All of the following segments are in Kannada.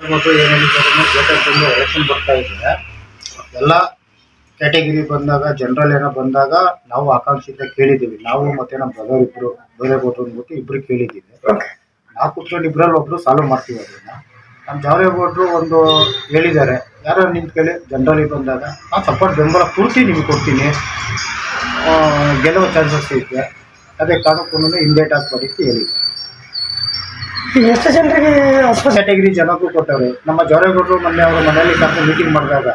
ಮತ್ತು ಎಲೆಕ್ಷನ್ ಬರ್ತಾ ಇದೆ ಎಲ್ಲ ಕ್ಯಾಟಗಿರಿ ಬಂದಾಗ ಜನರಲ್ ಏನೋ ಬಂದಾಗ ನಾವು ಆಕಾಂಕ್ಷಿತ ಕೇಳಿದ್ದೀವಿ. ನಾವು ಮತ್ತೆ ನಮ್ಮ ಬ್ರದರ್ ಇಬ್ರು ಬೋಟ್ರು ಅಂದ್ಬಿಟ್ಟು ಇಬ್ರು ಕೇಳಿದ್ದೀವಿ. ನಾವು ಕುತ್ಕೊಂಡು ಇಬ್ರಲ್ಲಿ ಒಬ್ರು ಸಾಲ್ವ್ ಮಾಡ್ತೀವಿ ಅದನ್ನ. ನಮ್ಮ ಜಾವರೇಗೌಡರು ಒಂದು ಹೇಳಿದ್ದಾರೆ. ಯಾರೋ ನಿಂತು ಕೇಳಿ ಜನರಲಿ ಬಂದಾಗ ನಾನು ಸಪೋರ್ಟ್ ಬೆಂಬಲ ಪೂರ್ತಿ ನಿಮ್ಗೆ ಕೊಡ್ತೀನಿ. ಗೆಲ್ಲುವ ಚಾನ್ಸಸ್ ಇದೆ ಅದೇ ಕಾರಣಕ್ಕೂ ಹಿಂದೇಟ್ ಹಾಕ್ಬೇಡಿ ಅಂತ ಹೇಳಿದ್ದಾರೆ. ಎಷ್ಟು ಜನರಿಗೆ ಹೊಸ ಕ್ಯಾಟಗರಿ ಜನಕ್ಕೂ ಕೊಟ್ಟವ್ರೆ. ನಮ್ಮ ಜ್ವರಗೌಡರು ಮೊನ್ನೆ ಅವರು ಮನೆಯಲ್ಲಿ ಕರೆದು ಮೀಟಿಂಗ್ ಮಾಡಿದಾಗ.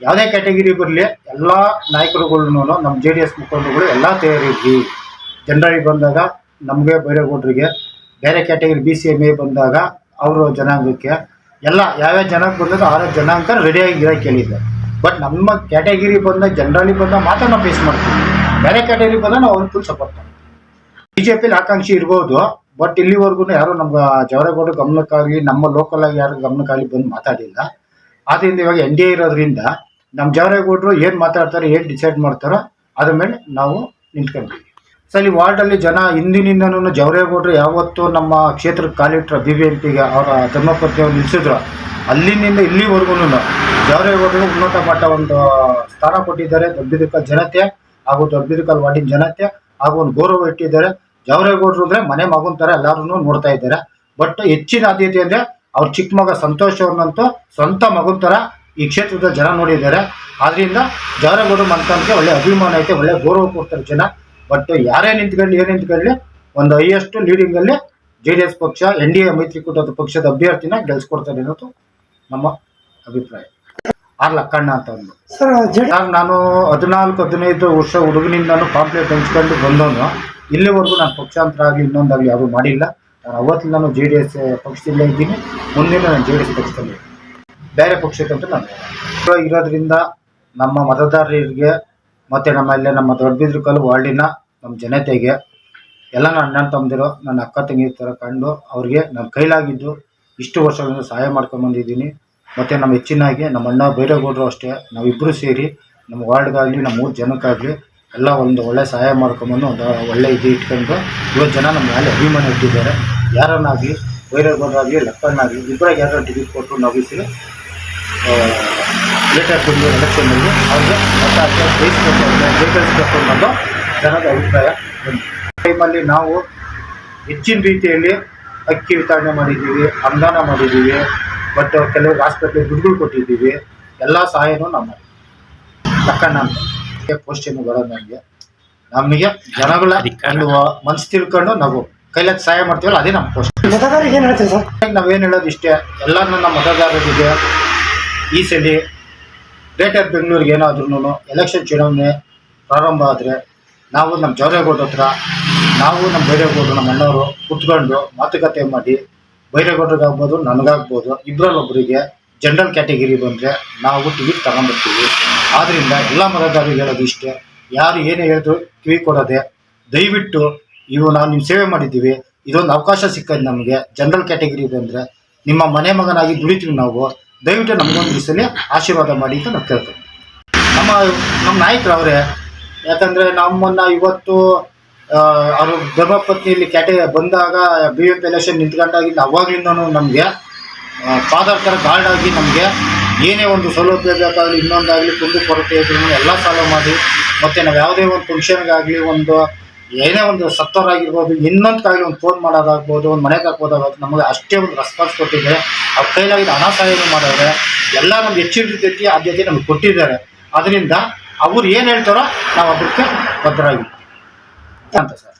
ಯಾವುದೇ ಕ್ಯಾಟಗರಿ ಬರಲಿ, ಎಲ್ಲ ನಾಯಕರುಗಳನ್ನು, ನಮ್ಮ ಜೆ ಡಿ ಎಸ್ ಮುಖಂಡರುಗಳು ಎಲ್ಲ ತಯಾರಿದ್ವಿ ಜನರಿಗೆ ಬಂದಾಗ ನಮಗೆ ಬೈರೇಗೌಡರಿಗೆ, ಬೇರೆ category B C M A ಬಂದಾಗ ಅವರು ಜನಾಂಗಕ್ಕೆ, ಎಲ್ಲ ಯಾವ್ಯಾವ ಜನಕ್ಕೆ ಬಂದಾಗ ಆ ಜನಾಂಗ ರೆಡಿಯಾಗಿ ಕೇಳಿದ್ದೆ ಬಟ್ ನಮ್ಮ ಕ್ಯಾಟಗಿರಿ ಬಂದಾಗ ಜನರಲ್ಲಿ ಬಂದಾಗ ಮಾತ್ರ ನಾವು ಫೇಸ್ ಮಾಡ್ತೀವಿ. ಬೇರೆ ಕ್ಯಾಟಗರಿ ಬಂದಾಗ ನಾವು ಅವ್ರ ಫುಲ್ ಸಪೋರ್ಟ್ ಮಾಡ್ತೀವಿ. ಬಿ ಜೆ ಪಿಲಿ ಆಕಾಂಕ್ಷಿ ಇರ್ಬೋದು. ಬಟ್ ಇಲ್ಲಿವರೆಗೂ ಯಾರು ನಮ್ಮ ಜವರೇಗೌಡ ಗಮನಕ್ಕಾಗಲಿ ನಮ್ಮ ಲೋಕಲ್ ಆಗಿ ಯಾರು ಗಮನಕ್ಕಾಗಲಿ ಬಂದು ಮಾತಾಡಿಲ್ಲ. ಆದ್ರಿಂದ ಇವಾಗ ಎನ್ ಡಿ ಎ ಇರೋದ್ರಿಂದ ನಮ್ಮ ಜವರೇಗೌಡರು ಏನು ಮಾತಾಡ್ತಾರೆ, ಏನು ಡಿಸೈಡ್ ಮಾಡ್ತಾರೋ ಅದ್ರ ಮೇಲೆ ನಾವು ನಿಂತ್ಕೊಂಡ್ವಿ. ಸರ್ ಈ ವಾರ್ಡಲ್ಲಿ ಜನ ಹಿಂದಿನಿಂದನೂ ಜವರೇಗೌಡರು ಯಾವತ್ತು ನಮ್ಮ ಕ್ಷೇತ್ರಕ್ಕೆ ಕಾಲಿಟ್ರ ಬಿ ಬಿ ಎಂ ಪಿಗೆ ಅವರ ಧರ್ಮಪತ್ನಿಯವ್ರು ನಿಲ್ಲಿಸಿದ್ರು ಅಲ್ಲಿನಿಂದ ಇಲ್ಲಿವರೆಗೂ ಜವರೇಗೌಡರು ಉನ್ನತ ಮಟ್ಟ ಒಂದು ಸ್ಥಾನ ಕೊಟ್ಟಿದ್ದಾರೆ. ದೊಡ್ಡ ಜನತೆ ಹಾಗೂ ದೊಡ್ಡ ವಾರ್ಡಿನ ಜನತೆ ಹಾಗೂ ಒಂದು ಗೌರವ ಇಟ್ಟಿದ್ದಾರೆ. ಜವರೇಗೌಡರು ಅಂದ್ರೆ ಮನೆ ಮಗನ ಥರ ಎಲ್ಲರೂ ನೋಡ್ತಾ ಇದ್ದಾರೆ. ಬಟ್ ಹೆಚ್ಚಿನ ಆದ್ಯತೆ ಅಂದ್ರೆ ಅವ್ರ ಚಿಕ್ಕ ಮಗ ಸಂತೋಷ್ ಅವ್ರನ್ನಂತೂ ಸ್ವಂತ ಮಗನ ಥರ ಈ ಕ್ಷೇತ್ರದ ಜನ ನೋಡಿದ್ದಾರೆ. ಆದ್ರಿಂದ ಜವರೇಗೌಡರು ಮನ್ಕಂದ್ರೆ ಒಳ್ಳೆ ಅಭಿಮಾನ ಐತೆ ಒಳ್ಳೆ ಗೌರವ ಕೊಡ್ತಾರೆ ಜನ. ಬಟ್ ಯಾರೇ ನಿಂತ್ಕೊಳ್ಳಿ ಏನೇ ನಿಂತ್ಕೊಳ್ಳಿ ಒಂದು ಹೈಯೆಸ್ಟ್ ಲೀಡಿಂಗಲ್ಲಿ ಜೆ ಡಿ ಎಸ್ ಪಕ್ಷ ಎನ್ ಡಿ ಎ ಮೈತ್ರಿಕೂಟದ ಪಕ್ಷದ ಅಭ್ಯರ್ಥಿನ ಗೆಲ್ಸ್ಕೊಡ್ತಾರೆ ಅನ್ನೋದು ನಮ್ಮ ಅಭಿಪ್ರಾಯ. ಆರ್ ಲಕ್ಕಣ್ಣ ಅಂತ ಒಂದು. ಸರ್ ನಾನು ಹದಿನಾಲ್ಕು ಹದಿನೈದು ವರ್ಷ ಹುಡುಗನಿಂದ ಪಾಂಪ್ಲೆಟ್ ಹಂಚ್ಕೊಂಡು ಬಂದವನು. ಇಲ್ಲಿವರೆಗೂ ನಾನು ಪಕ್ಷಾಂತರ ಆಗಲಿ ಇನ್ನೊಂದಾಗಲಿ ಯಾರೂ ಮಾಡಿಲ್ಲ. ನಾನು ಅವತ್ತಿನ ನಾನು ಜೆ ಡಿ ಎಸ್ ಪಕ್ಷದಲ್ಲೇ ಇದ್ದೀನಿ. ಮುಂದಿನ ನಾನು ಜೆ ಡಿ ಎಸ್ ಪಕ್ಷದಲ್ಲಿ ಬೇರೆ ಪಕ್ಷಕ್ಕಂತೂ ನಾನು ಇರೋ- ಇರೋದ್ರಿಂದ ನಮ್ಮ ಮತದಾರರಿಗೆ ಮತ್ತು ನಮ್ಮ ಇಲ್ಲೇ ನಮ್ಮ ದೊಡ್ಡಬಿದ್ರಕಲ್ಲು ವಾರ್ಡಿನ ನಮ್ಮ ಜನತೆಗೆ ಎಲ್ಲ ನನ್ನ ಅಣ್ಣ ತಮ್ಮದಿರು, ನನ್ನ ಅಕ್ಕ ತಂಗಿ ಥರ ಕಂಡು ಅವ್ರಿಗೆ ನನ್ನ ಕೈಲಾಗಿದ್ದು ಇಷ್ಟು ವರ್ಷಗಳಿಂದ ಸಹಾಯ ಮಾಡ್ಕೊಂಬಂದಿದ್ದೀನಿ ಮತ್ತು ನಮ್ಮ ಹೆಚ್ಚಿನಾಗಿ ನಮ್ಮ ಅಣ್ಣ ಬೈರೇಗೌಡರು ಅಷ್ಟೇ. ನಾವಿಬ್ಬರು ಸೇರಿ ನಮ್ಮ ವಾರ್ಡ್ಗಾಗಲಿ, ನಮ್ಮ ಮೂರು ಜನಕ್ಕಾಗಲಿ ಎಲ್ಲ ಒಂದು ಒಳ್ಳೆ ಸಹಾಯ ಮಾಡ್ಕೊಂಬಂದು ಒಂದು ಒಳ್ಳೆ ಇದು ಇಟ್ಕೊಂಡು ಇವತ್ತು ಜನ ನಮ್ಮ ಮೇಲೆ ಅಭಿಮಾನ ಇಟ್ಟಿದ್ದಾರೆ. ಯಾರನ್ನಾಗಲಿ ಬೈರೇಗೌಡರಾಗಲಿ ಲಕ್ಕಣ್ಣಾಗಲಿ ಇಬ್ಬರಾಗ ಯಾರು ಟಿಕೆಟ್ ಕೊಟ್ಟು ನಗಿಸಿ ಲೇಟರ್ ಕೊಡಿ ಎಲೆಕ್ಷನಲ್ಲಿ ಅವ್ರಿಗೆ ಮತ ಜಯಗಳಿಸ್ಬೇಕು ಅನ್ನೋದು ಜನದ ಅಭಿಪ್ರಾಯ ಟೈಮಲ್ಲಿ ನಾವು ಹೆಚ್ಚಿನ ರೀತಿಯಲ್ಲಿ ಅಕ್ಕಿ ವಿತರಣೆ ಮಾಡಿದ್ದೀವಿ, ಅನುದಾನ ಮಾಡಿದ್ದೀವಿ ಬಟ್ ಕೆಲವರು ಹಾಸ್ಪಿಟ್ಲಿಗೆ ದುಡ್ಡುಗಳು ಕೊಟ್ಟಿದ್ದೀವಿ. ಎಲ್ಲ ಸಹಾಯನೂ ನಮ್ಮ ಲಕ್ಕಣ್ಣ ಪೋಸ್ಟನ್ನು ಬರೋದು ನನಗೆ ನಮಗೆ ಜನಗಳ ಒಂದು ಮನ್ಸು ತಿಳ್ಕೊಂಡು ನಾವು ಕೈಲಕ್ಕೆ ಸಹಾಯ ಮಾಡ್ತೀವಲ್ಲ ಅದೇ ನಮ್ಮ ಪೋಸ್ಟ್ ಮತದಾರರಿಗೆ ಏನು ಹೇಳ್ತೀವಿ ಸರ್? ನಾವೇನು ಹೇಳೋದು ಇಷ್ಟೇ ಎಲ್ಲ ನನ್ನ ಮತದಾರರಿಗೆ ಈ ಸಲಿ ಗ್ರೇಟರ್ ಬೆಂಗಳೂರಿಗೆ ಏನಾದ್ರೂ ಎಲೆಕ್ಷನ್ ಚುನಾವಣೆ ಪ್ರಾರಂಭ ಆದರೆ ನಾವು ನಮ್ಮ ಜವರೇಗೌಡ ಹತ್ರ ನಾವು ನಮ್ಮ ಬೈರೇಗೌಡರು ನಮ್ಮ ಅಣ್ಣವರು ಕುತ್ಕೊಂಡು ಮಾತುಕತೆ ಮಾಡಿ ಬೈರೇಗೌಡರಿಗಾಗ್ಬೋದು ನನಗಾಗ್ಬೋದು ಇಬ್ಬರಲ್ಲೊಬ್ಬರಿಗೆ ಜನರಲ್ ಕ್ಯಾಟಗರಿ ಬಂದರೆ ನಾವು ಟಿಕೆಟ್ ತಗೊಂಬರ್ತೀವಿ ಆದ್ದರಿಂದ ಎಲ್ಲ ಮತದಾರರಿಗೆ ಹೇಳೋದು ಇಷ್ಟೇ. ಯಾರು ಏನೇ ಹೇಳಿದ್ರು ಕಿವಿ ಕೊಡೋದೆ, ದಯವಿಟ್ಟು ಇವು ನಾವು ನಿಮ್ಮ ಸೇವೆ ಮಾಡಿದ್ದೀವಿ. ಇದೊಂದು ಅವಕಾಶ ಸಿಕ್ಕದು ನಮಗೆ. ಜನರಲ್ ಕ್ಯಾಟಗರಿ ಬಂದರೆ ನಿಮ್ಮ ಮನೆ ಮಗನಾಗಿ ದುಡಿತೀವಿ ನಾವು. ದಯವಿಟ್ಟು ನಮಗೊಂದು ದಿವಸನೇ ಆಶೀರ್ವಾದ ಮಾಡಿ ಅಂತ ನಾವು ಕೇಳ್ತೇವೆ. ನಮ್ಮ ನಮ್ಮ ನಾಯಕರು ಅವರೇ, ಯಾಕಂದರೆ ನಮ್ಮನ್ನು ಇವತ್ತು ಅವರು ಧರ್ಮಪತ್ನಿಯಲ್ಲಿ ಕ್ಯಾಟೆ ಬಂದಾಗ ಬಿ ಎಂ ಪಿ ಎಲೆಕ್ಷನ್ ನಿಂತ್ಕೊಂಡಾಗಿಂದ ನಮಗೆ ಫಾದರ್ ಥರ ಗಾರ್ಡ್ ಆಗಿ ನಮಗೆ ಏನೇ ಒಂದು ಸೌಲಭ್ಯ ಬೇಕಾಗಲಿ ಇನ್ನೊಂದಾಗಲಿ ಕುಂದು ಕೊರತೆ ಇದ್ರೂ ಎಲ್ಲ ಸಾಲ ಮಾಡಿ, ಮತ್ತು ನಾವು ಯಾವುದೇ ಒಂದು ಫಂಕ್ಷನ್ಗಾಗಲಿ ಒಂದು ಏನೇ ಒಂದು ಸತ್ತವರಾಗಿರ್ಬೋದು ಇನ್ನೊಂದಕ್ಕಾಗಲಿ ಒಂದು ಫೋನ್ ಮಾಡೋದಾಗ್ಬೋದು, ಒಂದು ಮನೆಗೆ ಹಾಕ್ಬೋದಾಗ್ಬೋದು, ನಮಗೆ ಅಷ್ಟೇ ಒಂದು ರೆಸ್ಪಾನ್ಸ್ ಕೊಟ್ಟಿದ್ದಾರೆ ಅವ್ರ ಕೈಲಾಗಿ ಹಣ ಸಹಾಯನೂ ಮಾಡಿದ್ರೆ ಎಲ್ಲ ನಮ್ಗೆ ಹೆಚ್ಚಿನ ರೀತಿ ಆದ್ಯತೆ ನಮ್ಗೆ ಕೊಟ್ಟಿದ್ದಾರೆ. ಅದರಿಂದ ಅವ್ರು ಏನು ಹೇಳ್ತಾರೋ ನಾವು ಅದಕ್ಕೆ ಭದ್ರಾಗಿ ಅಂತ ಸರ್.